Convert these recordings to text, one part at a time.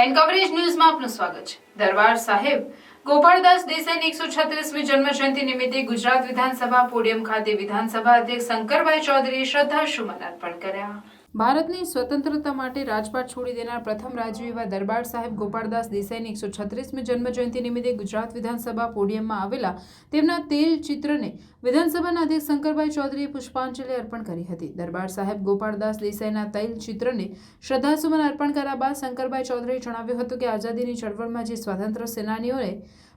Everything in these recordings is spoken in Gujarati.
એન્ડ કવરેજ ન્યૂઝમાં આપનું સ્વાગત છે. દરબાર સાહેબ, ગોપાળદાસ દેસાઈની એકસો છત્રીસમી જન્મ જયંતિ નિમિત્તે ગુજરાત વિધાનસભા, પોડિયમ ખાતે વિધાનસભા અધ્યક્ષ શંકરભાઈ ચૌધરીએ શ્રદ્ધાસુમન અર્પણ કર્યા. ભારતની સ્વતંત્રતા માટે રાજપાટ છોડી દેનાર પ્રથમ રાજવી એવા દરબાર સાહેબ ગોપાળદાસ દેસાઈની એકસો છત્રીસમી જન્મજયંતિ નિમિત્તે ગુજરાત વિધાનસભા પોડિયમમાં આવેલા તેમના તેલ ચિત્રને વિધાનસભાના અધ્યક્ષ શંકરભાઈ ચૌધરીએ પુષ્પાંજલિ અર્પણ કરી હતી. દરબાર સાહેબ ગોપાળદાસ દેસાઈના તૈલ ચિત્રને શ્રદ્ધાસુમન અર્પણ કર્યા બાદ શંકરભાઈ ચૌધરીએ જણાવ્યું હતું કે આઝાદીની ચળવળમાં જે સ્વાતંત્ર્ય સેનાનીઓએ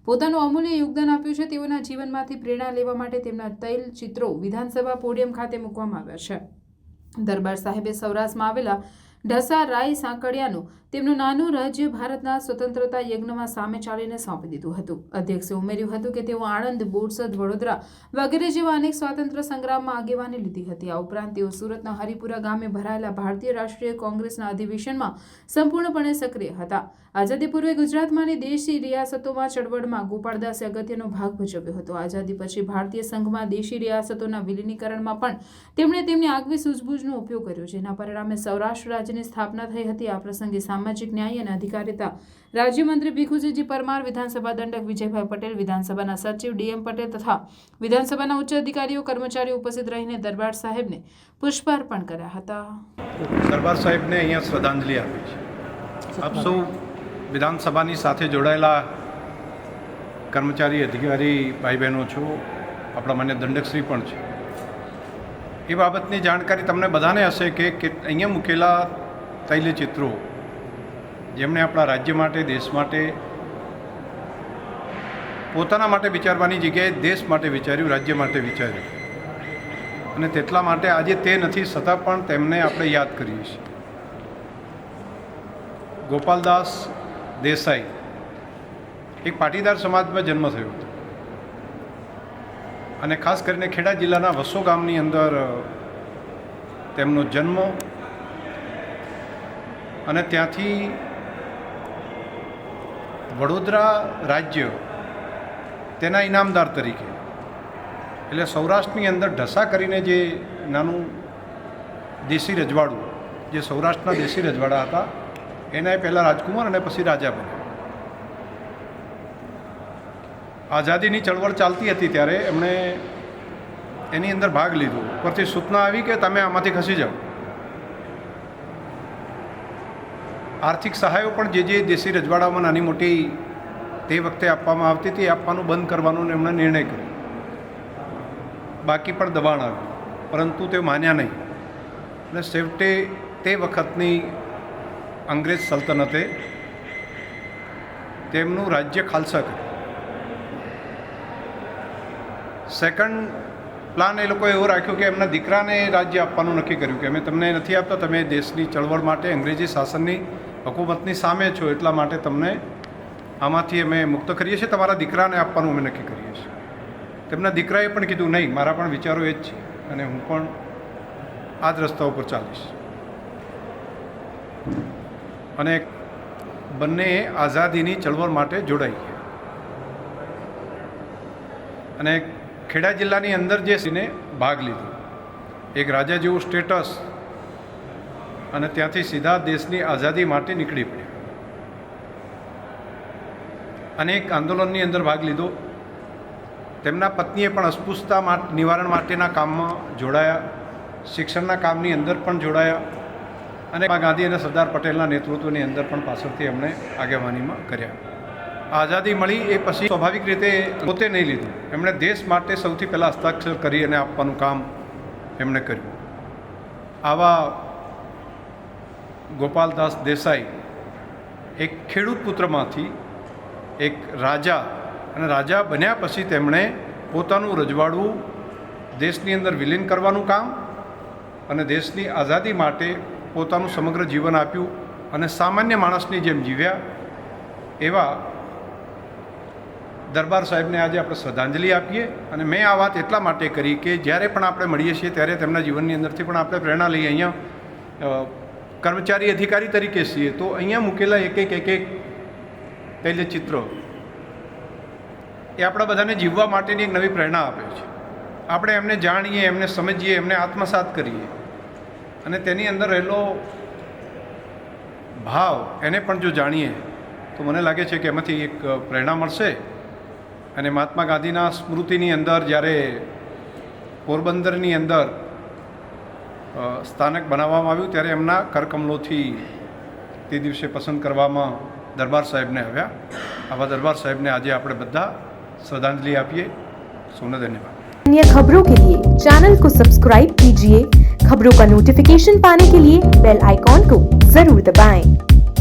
પોતાનું અમૂલ્ય યોગદાન આપ્યું છે તેઓના જીવનમાંથી પ્રેરણા લેવા માટે તેમના તૈલ ચિત્રો વિધાનસભા પોડિયમ ખાતે મૂકવામાં આવ્યા છે. દરબાર સાહેબે સૌરાષ્ટ્રમાં આવેલા ઢસા રાય સાંકળિયાનું તેમનું નાનું રાજ્ય ભારતના સ્વતંત્રતા યજ્ઞમાં સામે ચાલીને સોંપી દીધું હતું. અધ્યક્ષે ઉમેર્યું હતું કે તેઓ આણંદ, બોરસદ, વડોદરા વગેરે જેવા અનેક સ્વાતંત્ર્ય સંગ્રામમાં આગેવાની લીધી હતી. આ ઉપરાંત તેઓ સુરતના હરિપુરા ગામે ભરાયેલા ભારતીય રાષ્ટ્રીય કોંગ્રેસના અધિવેશનમાં સંપૂર્ણપણે સક્રિય હતા. આઝાદી પૂર્વે ગુજરાતમાંની દેશી રિયાસતોમાં ચળવળમાં ગોપાળદાસે અગત્યનો ભાગ ભજવ્યો હતો. આઝાદી પછી ભારતીય સંઘમાં દેશી રિયાસતોના વિલીનીકરણમાં પણ તેમણે તેમની આગવી સૂઝબૂઝનો ઉપયોગ કર્યો, જેના પરિણામે સૌરાષ્ટ્ર રાજ્યની સ્થાપના થઈ હતી. આ પ્રસંગે સામાજિક ન્યાય અને અધિકારિતા. રાજ્યમંત્રી ભીખુજીજી પરમાર, વિધાનસભા દંડક વિજયભાઈ પટેલ, વિધાનસભાના સચિવ ડીએમ પટેલ તથા વિધાનસભાના ઉચ્ચ અધિકારીઓ, કર્મચારીઓ ઉપસ્થિત રહીને દરબાર સાહેબને પુષ્પાર્પણ કર્યા હતા. દરબાર સાહેબને અહીંયા શ્રદ્ધાંજલિ આપી છે. આપ સૌ વિધાનસભાની સાથે જોડાયેલા કર્મચારી, અધિકારી ભાઈ બહેનો છો, આપણા માન્ય દંડકશ્રી પણ છે. એ બાબતની જાણકારી તમને બધાને હશે કે અહીંયા મૂકેલા તૈલચિત્રો જેમણે આપણા રાજ્ય માટે, દેશ માટે, પોતાના માટે વિચારવાની જગ્યાએ દેશ માટે વિચાર્યું, રાજ્ય માટે વિચાર્યું. અને તેટલા માટે આજે તે નથી, છતાં પણ તેમને આપણે યાદ કરીએ છીએ. ગોપાલદાસ દેસાઈ, એક પાટીદાર સમાજમાં જન્મ થયો હતો. અને ખાસ કરીને ખેડા જિલ્લાના વસો ગામની અંદર તેમનો જન્મ. અને ત્યાંથી વડોદરા રાજ્ય તેના ઇનામદાર તરીકે, એટલે સૌરાષ્ટ્રની અંદર ઢસા કરીને જે નાનું દેશી રજવાડું, જે સૌરાષ્ટ્રના દેશી રજવાડા હતા, એના પહેલાં રાજકુમાર અને પછી રાજા બન્યા. આઝાદીની ચળવળ ચાલતી હતી ત્યારે એમણે એની અંદર ભાગ લીધો. પરથી સૂચના આવી કે તમે આમાંથી ખસી જાઓ. આર્થિક સહાયો પણ જે જે દેશી રજવાડામાં નાની મોટી તે વખતે આપવામાં આવતી હતી આપવાનું બંધ કરવાનો એમણે નિર્ણય કર્યો. બાકી પણ દબાણ આવ્યું. પરંતુ તે માન્યા નહીં. અને છેવટે તે વખતની અંગ્રેજ સલ્તનતે તેમનું રાજ્ય ખાલસા કર્યું. સેકન્ડ પ્લાન એ લોકોએ એવો રાખ્યો કે એમના દીકરાને રાજ્ય આપવાનું નક્કી કર્યું કે અમે તમને નથી આપતા, તમે દેશની ચળવળ માટે અંગ્રેજી શાસનની હકુમતની સામે છો એટલા માટે તમને આમાંથી અમે મુક્ત કરીએ છીએ. તમારા દીકરાને આપવાનું અમે નક્કી કરીએ છીએ. તેમના દીકરાએ પણ કીધું, નહીં, મારા પણ વિચારો એ જ છે અને હું પણ આ જ રસ્તા ઉપર ચાલીશ. અને બંને આઝાદીની ચળવળ માટે જોડાઈ અને ખેડા જિલ્લાની અંદર જે સીને ભાગ લીધો, એક રાજા જેવું સ્ટેટસ અને ત્યાંથી સીધા દેશની આઝાદી માટે નીકળી પડ્યા. અનેક આંદોલનની અંદર ભાગ લીધો. તેમના પત્નીએ પણ અસ્પૃશ્યતા નિવારણ માટેના કામમાં જોડાયા. શિક્ષણના કામની અંદર પણ જોડાયા. અને ગાંધી અને સરદાર પટેલના નેતૃત્વની અંદર પણ પાછળથી એમણે આગેવાનીમાં કર્યા. આઝાદી મળી એ પછી સ્વાભાવિક રીતે પોતે નહીં લીધું. એમણે દેશ માટે સૌથી પહેલાં હસ્તાક્ષર કરી અને આપવાનું કામ એમણે કર્યું. આવા ગોપાલદાસ દેસાઈ એક ખેડૂત પુત્રમાંથી એક રાજા અને રાજા બન્યા પછી તેમણે પોતાનું રજવાડું દેશની અંદર વિલીન કરવાનું કામ અને દેશની આઝાદી માટે પોતાનું સમગ્ર જીવન આપ્યું અને સામાન્ય માણસની જેમ જીવ્યા એવા દરબાર સાહેબને આજે આપણે શ્રદ્ધાંજલિ આપીએ અને મેં આ વાત એટલા માટે કરી કે જ્યારે પણ આપણે મળીએ છીએ ત્યારે તેમના જીવનની અંદરથી પણ આપણે પ્રેરણા લઈએ. અહીંયા કર્મચારી અધિકારી તરીકે છીએ, તો અહીંયા મૂકેલા એક એક એક એક તૈલચિત્રો એ આપણા બધાને જીવવા માટેની એક નવી પ્રેરણા આપે છે. આપણે એમને જાણીએ, એમને સમજીએ, એમને આત્મસાત કરીએ. અને તેની અંદર રહેલો ભાવ એને પણ જો જાણીએ, તો મને લાગે છે કે એમાંથી એક પ્રેરણા મળશે. અને મહાત્મા ગાંધીના સ્મૃતિની અંદર જ્યારે પોરબંદરની અંદર સ્થાનક બનાવવામાં આવ્યું ત્યારે એમના કરકમલોથી તે દિવસે પસંદ કરવામાં દરબાર સાહેબને આવ્યા આવા દરબાર સાહેબને આજે આપણે બધા શ્રદ્ધાંજલિ આપીએ સૌને ધન્યવાદ अन्य खबरों के लिए चैनल को सब्सक्राइब कीजिए खबरों का नोटिफिकेशन पाने के लिए बेल आइकॉन को जरूर दबाएं।